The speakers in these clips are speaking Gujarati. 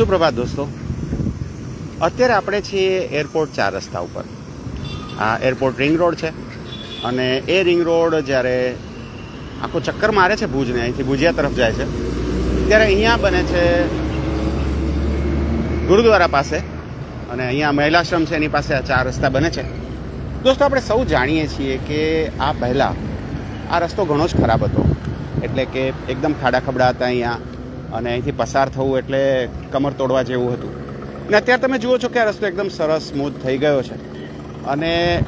સુપ્રભાત દોસ્તો, અત્યારે આપણે છીએ એરપોર્ટ ચાર રસ્તા ઉપર. આ એરપોર્ટ રિંગ રોડ છે અને એ રિંગ રોડ જ્યારે આખો ચક્કર મારે છે ભુજને, અહીંથી ભુજિયા તરફ જાય છે. ત્યારે અહીંયા બને છે ગુરુદ્વારા પાસે અને અહીંયા મહિલાશ્રમ છે, એની પાસે આ ચાર રસ્તા બને છે. દોસ્તો, આપણે સૌ જાણીએ છીએ કે આ પહેલાં આ રસ્તો ઘણો જ ખરાબ હતો. એટલે કે એકદમ ખાડા ખબડા હતા અહીંયા. અને અહીંથી પસાર થવું એટલે કમર તોડવા જેવું હતું. અને અત્યારે તમે જુઓ છો કે આ રસ્તો એકદમ સરસ સ્મૂથ થઈ ગયો છે. અને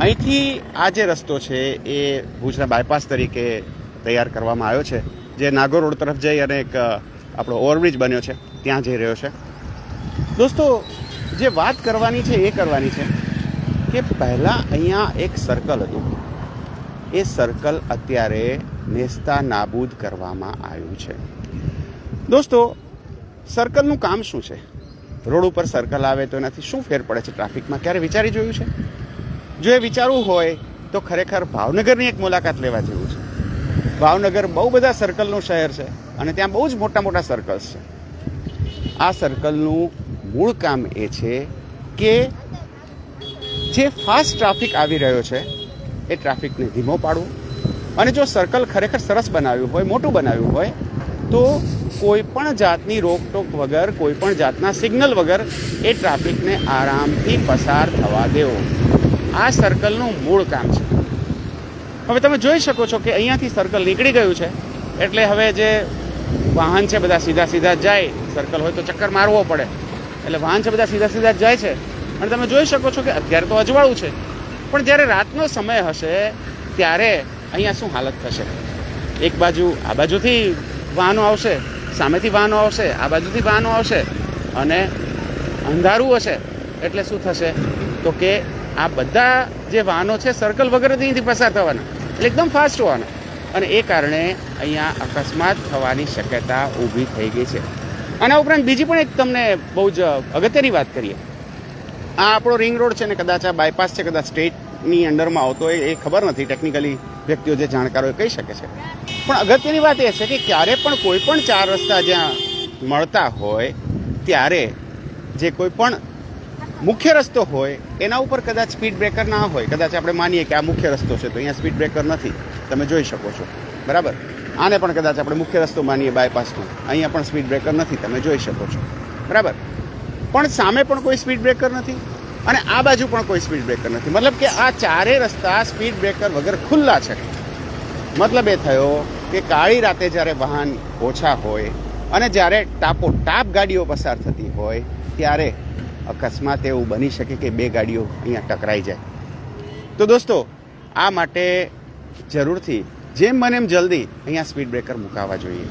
અહીંથી આ જે રસ્તો છે એ ભુજના બાયપાસ તરીકે તૈયાર કરવામાં આવ્યો છે. જે નાગોર રોડ તરફ જઈ અને એક આપણો ઓવરબ્રિજ બન્યો છે. ત્યાં જઈ રહ્યો છે. દોસ્તો, જે વાત કરવાની છે એ કરવાની છે કે પહેલાં અહીંયા એક સર્કલ હતું. એ સર્કલ અત્યારે નેસ્તા નાબૂદ કરવામાં આવ્યું છે. દોસ્તો, સર્કલનું કામ શું છે? રોડ ઉપર સર્કલ આવે તો એનાથી શું ફેર પડે છે? ટ્રાફિકમાં ક્યારે વિચારી જોયું છે? જો એ વિચારવું હોય, તો ખરેખર ભાવનગરની એક મુલાકાત લેવા જેવું છે. ભાવનગર બહુ બધા સર્કલનું શહેર છે અને ત્યાં બહુ જ મોટા મોટા સર્કલ્સ છે. આ સર્કલનું મૂળ કામ એ છે કે જે ફાસ્ટ ટ્રાફિક આવી રહ્યો છે, એ ટ્રાફિકને ધીમો પાડવો. અને જો સર્કલ ખરેખર સરસ બનાવ્યું હોય, મોટું બનાવ્યું હોય, તો કોઈ પણ જાતની રોકટોક વગર કોઈ પણ જાતના સિગ્નલ વગર એ ટ્રાફિકને આરામથી પસાર થવા દેવો. આ સર્કલનું મૂળ કામ છે. હવે તમે જોઈ શકો છો કે અહીંયાથી સર્કલ નીકળી ગયું છે. એટલે હવે જે વાહન છે બધા સીધા સીધા જાય. સર્કલ હોય તો ચક્કર મારવો પડે. એટલે વાહન છે બધા સીધા સીધા જાય છે. અને તમે જોઈ શકો છો કે અત્યારે તો અજવાળું છે. પણ જ્યારે રાતનો સમય હશે, ત્યારે અહીંયા શું હાલત થશે? એક બાજુ, આ બાજુથી વાહનો આવશે. સામેથી વાહનો આવશે, આ બાજુથી વાહનો આવશે અને અંધારું હશે. એટલે શું થશે? તો કે આ બધા જે વાહનો છે સર્કલ વગર અહીંથી પસાર થવાના. એટલે એકદમ ફાસ્ટ હોવાના. અને એ કારણે અહીંયા અકસ્માત થવાની શક્યતા ઊભી થઈ ગઈ છે. આના ઉપરાંત બીજી પણ એક તમને બહુ જ અગત્યની વાત કરીએ. આ આપણો રિંગ રોડ છે ને કદાચ આ બાયપાસ છે, કદાચ સ્ટેટની અંડરમાં આવતો એ ખબર નથી. ટેકનિકલી વ્યક્તિઓ જે જાણકારો એ કહી શકે છે. પણ અગત્યની વાત એ છે કે ક્યારે પણ કોઈ પણ ચાર રસ્તા જ્યાં મળતા હોય, ત્યારે જે કોઈ પણ મુખ્ય રસ્તો હોય, એના ઉપર કદાચ સ્પીડ બ્રેકર ના હોય. કદાચ આપણે માનીએ કે આ મુખ્ય રસ્તો છે, તો અહીંયા સ્પીડ બ્રેકર નથી. તમે જોઈ શકો છો. બરાબર? આને પણ કદાચ આપણે મુખ્ય રસ્તો માનીએ બાયપાસનો અહીંયા પણ સ્પીડ બ્રેકર નથી. તમે જોઈ શકો છો. બરાબર? પણ સામે પણ કોઈ સ્પીડ બ્રેકર નથી અને આ બાજુ પણ કોઈ સ્પીડ બ્રેકર નથી. મતલબ કે આ ચારે રસ્તા સ્પીડ બ્રેકર વગર ખુલ્લા છે. મતલબ એ થયો કે કાળી રાતે જ્યારે વાહન ઓછા હોય અને જ્યારે ટાપો ટાપ ગાડીઓ પસાર થતી હોય, ત્યારે અકસ્માત એવું બની શકે કે બે ગાડીઓ અહીંયા ટકરાઈ જાય. તો દોસ્તો, આ માટે જરૂરથી જેમ બને એમ જલ્દી અહીંયા સ્પીડ બ્રેકર મુકાવવા જોઈએ.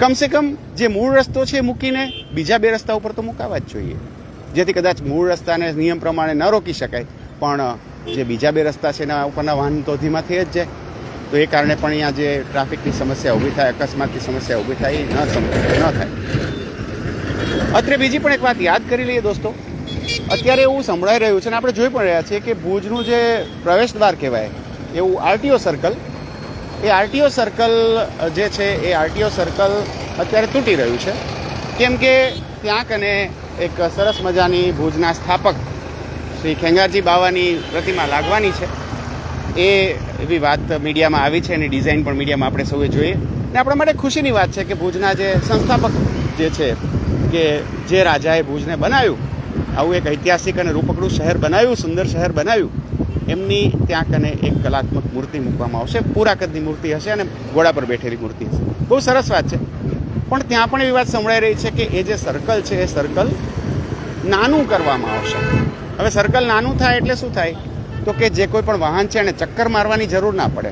કમસે કમ જે મૂળ રસ્તો છે મૂકીને બીજા બે રસ્તા ઉપર તો મુકાવા જ જોઈએ. જેથી કદાચ મૂળ રસ્તાને નિયમ પ્રમાણે ન રોકી શકાય, પણ જે બીજા બે રસ્તા છે એના ઉપરના વાહન તો ધીમા થઈ જ જાય. તો એ કારણે પણ અહીંયા જે ટ્રાફિકની સમસ્યા ઊભી થાય, અકસ્માતની સમસ્યા ઊભી થાય ન ન થાય. અત્રે બીજી પણ એક વાત યાદ કરી લઈએ દોસ્તો. અત્યારે એવું સંભળાઈ રહ્યું છે અને આપણે જોઈ પણ રહ્યા છીએ કે ભુજનું જે પ્રવેશ દ્વાર કહેવાય, એવું આરટીઓ સર્કલ, એ આરટીઓ સર્કલ જે છે એ આરટીઓ સર્કલ અત્યારે તૂટી રહ્યું છે. કેમ કે ત્યાં કને એક સરસ મજાની ભુજના સ્થાપક શ્રી ખેંગારજી બાવાની પ્રતિમા લાગવાની છે. એ એવી વાત મીડિયામાં આવી છે એની ડિઝાઇન પણ મીડિયામાં આપણે સૌએ જોઈએ. અને આપણા માટે ખુશીની વાત છે કે ભુજના જે સંસ્થાપક જે છે, કે જે રાજાએ ભુજને બનાવ્યું, આવું એક ઐતિહાસિક અને રૂપકડું શહેર બનાવ્યું, સુંદર શહેર બનાવ્યું, એમની ત્યાં કને એક કલાત્મક મૂર્તિ મૂકવામાં આવશે. પૂરા કદની મૂર્તિ હશે અને ઘોડા પર બેઠેલી મૂર્તિ હશે. બહુ સરસ વાત છે. પણ ત્યાં પણ એવી વાત સંભળાઈ રહી છે કે એ જે સર્કલ છે, એ સર્કલ નાનું કરવામાં આવશે. હવે સર્કલ નાનું થાય એટલે શું થાય? તો કે જે કોઈ પણ વાહન છે એને ચક્કર મારવાની જરૂર ના પડે.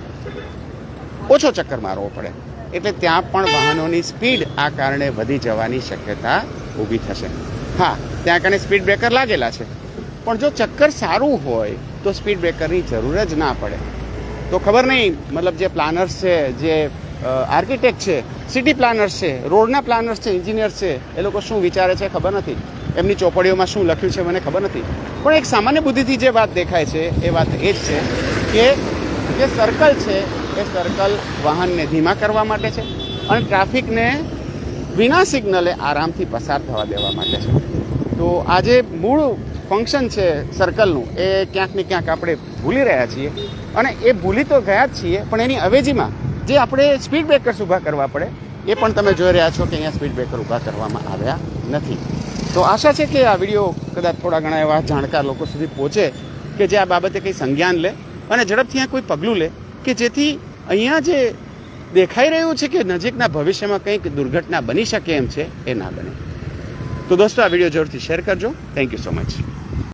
ઓછો ચક્કર મારવો પડે. એટલે ત્યાં પણ વાહનોની સ્પીડ આ કારણે વધી જવાની શક્યતા ઊભી થશે. હા, ત્યાં કને સ્પીડ બ્રેકર લાગેલા છે. પણ જો ચક્કર સારું હોય, તો સ્પીડ બ્રેકરની જરૂર જ ના પડે. તો ખબર નહીં, મતલબ જે પ્લાનર્સ છે, જે આર્કિટેક્ટ છે, સિટી પ્લાનર્સ છે, રોડના પ્લાનર્સ છે, એન્જિનિયર્સ છે, એ લોકો શું વિચારે છે ખબર નથી. એમની ચોપડીઓમાં શું લખ્યું છે મને ખબર નથી. પણ એક સામાન્ય બુદ્ધિથી જે વાત દેખાય છે, એ વાત એ જ છે કે જે સર્કલ છે, એ સર્કલ વાહનને ધીમા કરવા માટે છે અને ટ્રાફિકને વિના સિગ્નલે આરામથી પસાર થવા દેવા માટે છે. તો આજે મૂળ ફંક્શન છે સર્કલનું એ ક્યાંક ને ક્યાંક આપણે ભૂલી રહ્યા છીએ અને એ ભૂલી તો ગયા જ છીએ, પણ એની અવેજીમાં જે આપણે સ્પીડ બ્રેકર્સ ઊભા કરવા પડે, એ પણ તમે જોઈ રહ્યા છો કે અહીંયા સ્પીડ બ્રેકર ઊભા કરવામાં આવ્યા નથી. તો આશા છે કે આ વીડિયો કદાચ થોડા ઘણા એવા જાણકાર લોકો સુધી પહોંચે કે જે આ બાબતે કંઈ સંજ્ઞાન લે અને ઝડપથી આ કોઈ પગલું લે કે જેથી અહીંયા જે દેખાઈ રહ્યું છે કે નજીકના ભવિષ્યમાં કંઈક દુર્ઘટના બની શકે એમ છે, એ ના બને. તો દોસ્તો, આ વીડિયો જરૂરથી શેર કરજો. Thank you so much